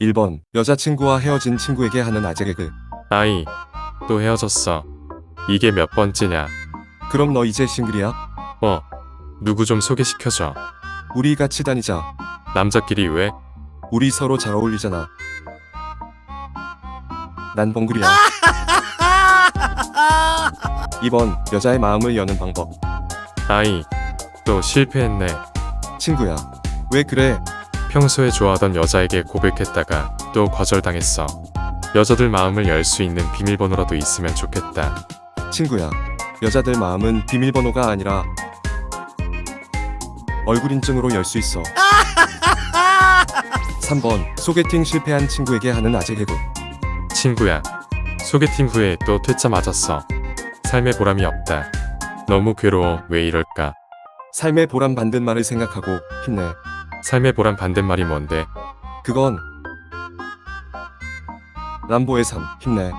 1번 여자친구와 헤어진 친구에게 하는 아재 개그 아이, 또 헤어졌어. 이게 몇 번째냐? 그럼 너 이제 싱글이야? 어, 누구 좀 소개시켜줘. 우리 같이 다니자 남자끼리 왜? 우리 서로 잘 어울리잖아 난 벙글이야 2번 여자의 마음을 여는 방법 아이, 또 실패했네. 친구야 왜 그래 평소에 좋아하던 여자에게 고백했다가 또 거절당했어. 여자들 마음을 열 수 있는 비밀번호라도 있으면 좋겠다. 친구야 여자들 마음은 비밀번호가 아니라 얼굴 인증으로 열 수 있어 3번 소개팅 실패한 친구에게 하는 아재 개그 친구야, 소개팅 후에 또 퇴짜 맞았어. 삶의 보람이 없다. 너무 괴로워. 왜 이럴까? 삶의 보람 받는 말을 생각하고 힘내 삶의 보람 반대말이 뭔데? 그건 람보의 삶 힘내